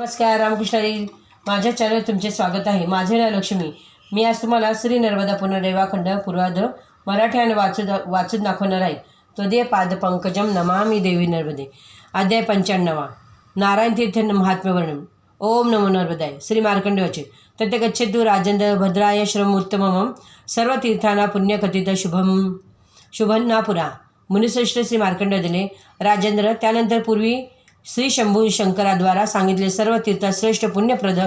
नमस्कार रामकृष्णाजी. माझ्या चॅनल तुमचे स्वागत आहे. माझे नाव लक्ष्मी. मी आज तुम्हाला श्री नर्मदा पुनर्रेवाखंड पूर्वाध मराठी आणि वाचू वाचून दाखवणार आहे. त्वदे पाद पंकजम नमामी देवी नर्मदे. अध्याय पंच्याण्णवा. नारायण तीर्थ महात्म्यवर्णन ओम नमो नर्मदाय. श्री मार्कंडे वाचे तथे गच्छतु राजेंद्र भद्राय श्रमोत्तमम. सर्व तीर्थाना पुण्यकथित शुभम शुभन्नापुरा. मुनिश्रेष्ठ श्री मार्कंड दिले. राजेंद्र त्यानंतर पूर्वी श्री शंभू शंकराद्वारा सांगितले सर्व तीर्थश्रेष्ठ पुण्यप्रद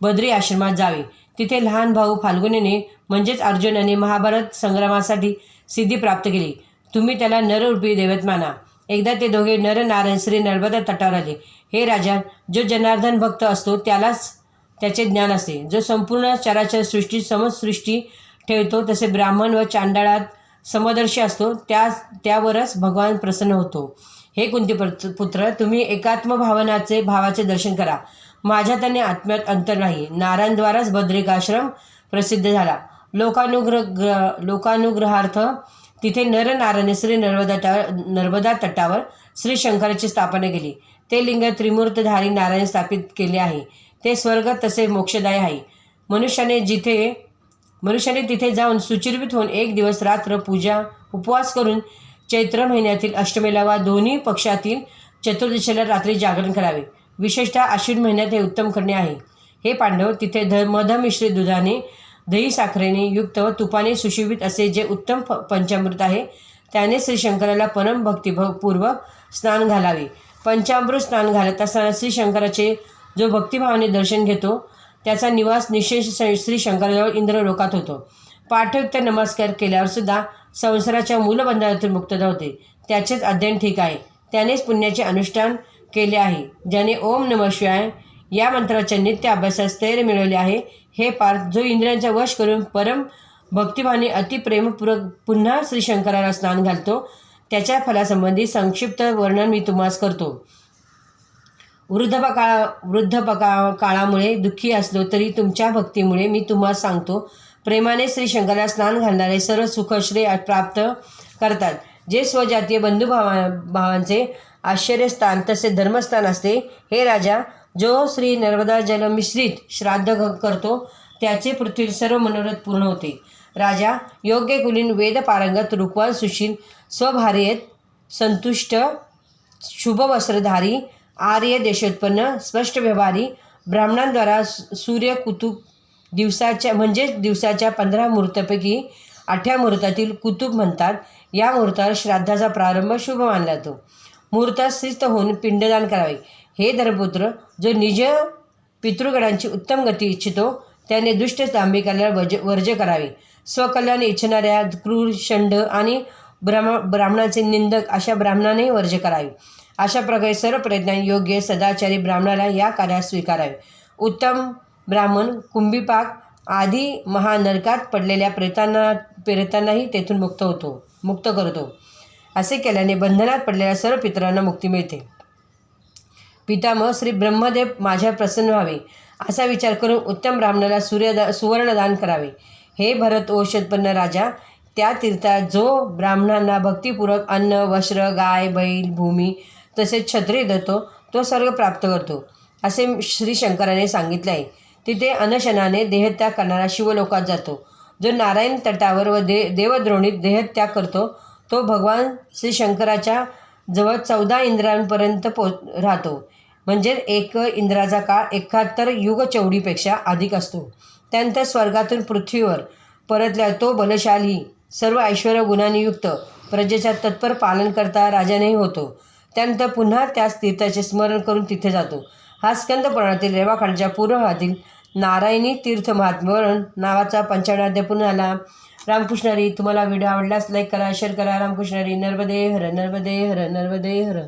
बद्री आश्रमात जावे. तिथे लहान भाऊ फाल्गुनीने म्हणजेच अर्जुनाने महाभारत संग्रामासाठी सिद्धी प्राप्त केली. तुम्ही त्याला नररूपी दैवत माना. एकदा ते दोघे नर नारायण श्री नर्मदा तटावर आले. हे राजा जो जनार्दन भक्त असतो त्यालाच त्याचे ज्ञान असते. जो संपूर्ण चराचर सृष्टी समसृष्टी ठेवतो तसे ब्राह्मण व चांडाळात समदर्शी असतो त्या त्यावरच भगवान प्रसन्न होतो. हे कुंती पुत्र- तुम्ही एकात्म भावनाचे भावाचे दर्शन करा. माझ्या त्याने आत्म्यात अंतर नाही. नारायणद्वाराच बद्रिकाश्रम प्रसिद्ध झाला. लोकानुग्रह ग्र- लोकानुग्रहार्थ तिथे नरनारायण श्री नर्मदा टा- नर्मदा तटावर श्री शंकराची स्थापना केली. ते लिंग त्रिमूर्तधारी नारायण स्थापित केले आहे. ते स्वर्ग तसे मोक्षदायी आहे. मनुष्याने जिथे मनुष्याने तिथे जाऊन सुचिर्वित होऊन एक दिवस रात्र पूजा उपवास करून चैत्र महिन्यातील अष्टमीला वा दोन्ही पक्षातील चतुर्दशीला रात्री जागरण करावे. विशेषतः आश्विन महिन्यात हे उत्तम करणे आहे. हे पांडव तिथे ध मधमिश्रित दुधाने दही साखरेने युक्त व तुपाने सुशोभित असे जे उत्तम प पंचामृत आहे त्याने श्री शंकराला परम भक्तिपूर्वक स्नान घालावे. पंचामृत स्नान घालत असताना श्री शंकराचे जो भक्तिभावाने दर्शन घेतो त्याचा निवास निशेष श्री शंकराजवळ इंद्रलोकात होतो. पाठयुक्त नमस्कार केल्यावर सुद्धा संसाराच्या मूलबंधनातून मुक्तता होते. त्याचेच अध्ययन ठीक आहे. त्यानेच पुण्याचे अनुष्ठान केले आहे. ज्याने ओम नम शिवाय या मंत्राच्या नित्य अभ्यासात स्थैर्य मिळवले आहे. हे पार्थ जो इंद्रियांचा वश करून परम भक्तिभाने अतिप्रेमपूर्वक पुन्हा श्री शंकराला स्नान घालतो त्याच्या फलासंबंधी संक्षिप्त वर्णन मी तुम्हास करतो. वृद्धपकाळ वृद्धपका काळामुळे दुःखी असलो तरी तुमच्या भक्तीमुळे मी तुम्हाला सांगतो प्रेमाने श्री शंकराला स्नान घालणारे सर्व सुखश्रेय प्राप्त करतात. जे स्वजातीय बंधुभावा भावांचे आश्चर्यस्थान तसे धर्मस्थान असते हे राजा जो श्री नर्मदा जल मिश्रित श्राद्ध करतो त्याचे पृथ्वी सर्व मनोरथ पूर्ण होते. राजा योग्य कुलीन वेद पारंगत रूपवान सुशील स्वभार्येत संतुष्ट शुभ वस्त्रधारी आर्य देशोत्पन्न स्पष्ट व्यवहारी ब्राह्मणांद्वारा सूर्य कुतुब दिवसाच्या म्हणजेच दिवसाच्या पंधरा मुहूर्तापैकी आठव्या मुहूर्तातील कुतुब म्हणतात. या मुहूर्तावर श्राद्धाचा प्रारंभ शुभ मानला जातो. मुहूर्तात शिस्त होऊन पिंडदान करावे. हे धर्मपुत्र जो निज पितृगणांची उत्तम गती इच्छितो त्याने दुष्ट दांभिकाला वज वर्ज करावे. स्वकल्याण इच्छणाऱ्या क्रूर शंड आणि ब्राह्म ब्राह्मणाचे निंदक अशा ब्राह्मणाने वर्ज करावे. अशा प्रकारे सर्व प्रयत्नांनी योग्य सदाचारी ब्राह्मणाला या कार्यात स्वीकारावे. उत्तम ब्राह्मण कुंभीपाक आदी महानरकात पडलेल्या प्रेतांना प्रेतांनाही तेथून मुक्त होतो मुक्त करतो. असे केल्याने बंधनात पडलेल्या सर्व पितरांना मुक्ती मिळते. पितामह श्री ब्रह्मदेव माझ्या प्रसन्न व्हावे असा विचार करून उत्तम ब्राह्मणाला सूर्यदा सुवर्णदान करावे. हे भरत औषधपन्न राजा त्या तीर्थात जो ब्राह्मणांना भक्तिपूर्वक अन्न वस्त्र गाय बैल भूमी तसेच छत्री देतो तो सर्व प्राप्त करतो असे श्री शंकराने सांगितले आहे. तिथे अनशनाने देहत्याग करणारा शिवलोकात जातो. जो नारायण तटावर व दे देवद्रोणीत देहत्याग करतो तो भगवान श्री शंकराच्या जवळ चौदा इंद्रांपर्यंत पो राहतो. म्हणजे एक इंद्राचा काळ एकाहत्तर युगचौडीपेक्षा अधिक असतो. त्यानंतर स्वर्गातून पृथ्वीवर परतल्या तो बलशाली सर्व ऐश्वर्य गुणांनियुक्त प्रजेचा तत्पर पालन करता राजानेही होतो. त्यानंतर पुन्हा त्याच तीर्थाचे स्मरण करून तिथे जातो. हा स्कंद पुराणातील रेवाखंडच्या पूर्व भागातील नारायणी तीर्थ महात्मरण नावाचा पंचावनाध्याय पुन्हा आला. रामकृष्णारी तुम्हाला व्हिडिओ आवडल्यास लाईक करा शेअर करा. रामकृष्णारी नर्मदे हर नर्मदे हर नर्मदे हर.